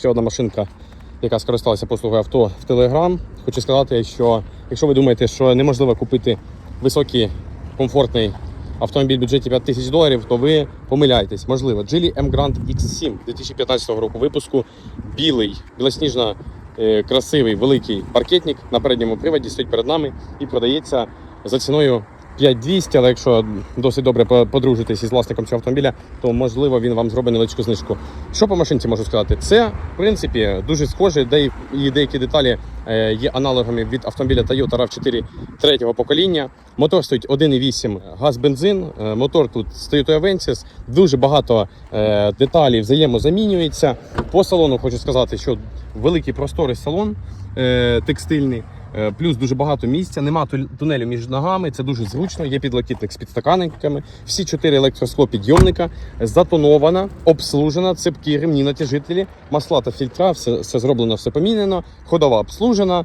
ще одна машинка, яка скористалася послугою авто в Telegram. Хочу сказати, що якщо ви думаєте, що неможливо купити високий комфортний автомобіль в бюджеті 5 тисяч доларів, то ви помиляєтесь. Можливо, Geely M Grand X7 2015 року випуску. Білий, білосніжно е, красивий великий паркетник на передньому приводі стоїть перед нами і продається за ціною 5200, але якщо досить добре по- подружитесь із власником цього автомобіля, то можливо він вам зробить невеличку знижку. Що по машинці можу сказати? Це в принципі дуже схоже, де і- деякі деталі е, є аналогами від автомобіля Toyota RAV4 третього покоління. Мотор стоїть 1,8 газ-бензин. е, Мотор тут Toyota Avensis. Дуже багато е, деталей взаємозамінюється. По салону хочу сказати, що великий просторий салон текстильний. Е, Плюс дуже багато місця, нема тунелю між ногами, це дуже зручно. Є підлокітник з підстаканниками. Всі чотири електроскло підйомника затонована, обслужена, цепкі, ремні натяжителі, масла та фільтра, все, все зроблено, все помінено. Ходова обслужена,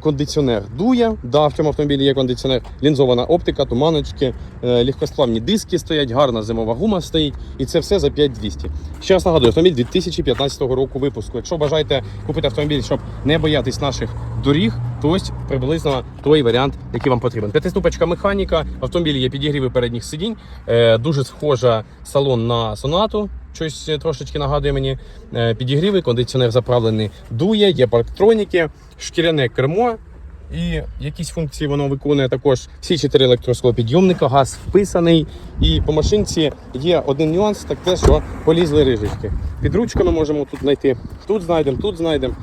кондиціонер дує. Да, в цьому автомобілі є кондиціонер, лінзована оптика, туманочки, е, легкосплавні диски стоять, гарна зимова гума стоїть, і це все за 5200. Ще раз нагадую, автомобіль 2015 року випуску. Якщо бажаєте купити автомобіль, щоб не боятись наших доріг, то ось приблизно той варіант, який вам потрібен. П'ятиступочка механіка, автомобілі є підігріви передніх сидінь, е, дуже схожа салон на сонату. Щось е, трошечки нагадує мені Е, підігріви, кондиціонер заправлений дує, є парктроніки, шкіряне кермо. І якісь функції воно виконує також всі чотири електросклопідйомника, газ вписаний. І по машинці є один нюанс, так те, що полізли рижечки. Під ручками можемо тут знайти. Тут знайдемо, тут знайдемо.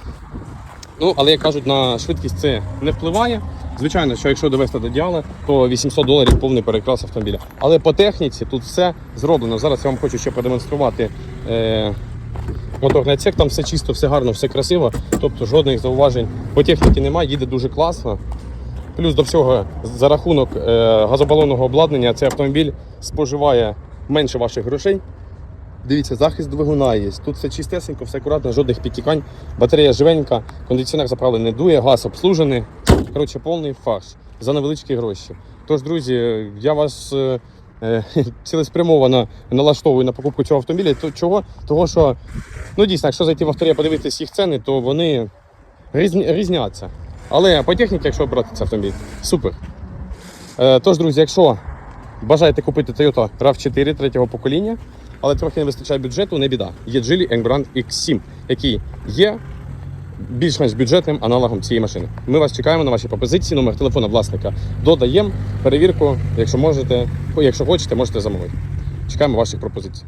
Ну, але як кажуть, на швидкість це не впливає. Звичайно, що якщо довести до діала, то 800 доларів повний перекрас автомобіля. Але по техніці тут все зроблено. Зараз я вам хочу ще продемонструвати е, моторний отсек. Там все чисто, все гарно, все красиво. Тобто жодних зауважень по техніці немає, їде дуже класно. Плюс до всього, за рахунок газобалонного обладнання, цей автомобіль споживає менше ваших грошей. Дивіться, захист двигуна є. Тут все чистесенько, все акуратно, жодних підтікань. Батарея живенька, кондиціонер заправлений не дує, газ обслужений. Коротше, повний фарш за невеличкі гроші. Тож, друзі, я вас цілеспрямовано налаштовую на покупку цього автомобіля. То, чого? Того, що ну дійсно, якщо зайти в авторія, подивитись їх ціни, то вони різні, різняться. Але по техніці, якщо брати цей автомобіль, супер. Е, Тож, друзі, якщо бажаєте купити Toyota RAV4 третього покоління, але трохи не вистачає бюджету, не біда. Є Geely Engrand X7, який є більш-менш бюджетним аналогом цієї машини. Ми вас чекаємо на ваші пропозиції, номер телефона власника додаємо. Перевірку, якщо можете, якщо хочете, можете замовити. Чекаємо ваших пропозицій.